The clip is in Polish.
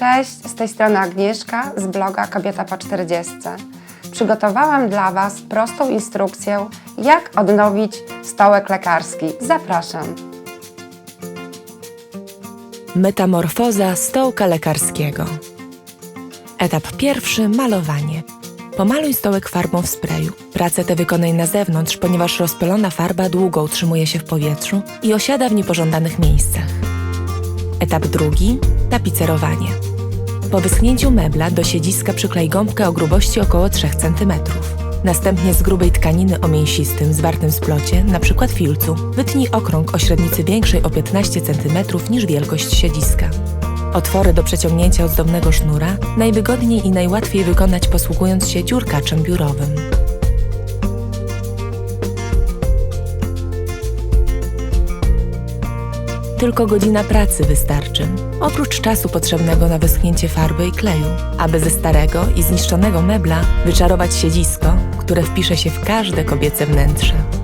Cześć, z tej strony Agnieszka z bloga Kobieta po 40. Przygotowałam dla Was prostą instrukcję, jak odnowić stołek lekarski. Zapraszam. Metamorfoza stołka lekarskiego. Etap pierwszy malowanie. Pomaluj stołek farbą w sprayu. Pracę tę wykonaj na zewnątrz, ponieważ rozpylona farba długo utrzymuje się w powietrzu i osiada w niepożądanych miejscach. Etap drugi tapicerowanie. Po wyschnięciu mebla do siedziska przyklej gąbkę o grubości około 3 cm. Następnie z grubej tkaniny o mięsistym, zwartym splocie, np. filcu, wytnij okrąg o średnicy większej o 15 cm niż wielkość siedziska. Otwory do przeciągnięcia ozdobnego sznura najwygodniej i najłatwiej wykonać posługując się dziurkaczem biurowym. Tylko godzina pracy wystarczy, oprócz czasu potrzebnego na wyschnięcie farby i kleju, aby ze starego i zniszczonego mebla wyczarować siedzisko, które wpisze się w każde kobiece wnętrze.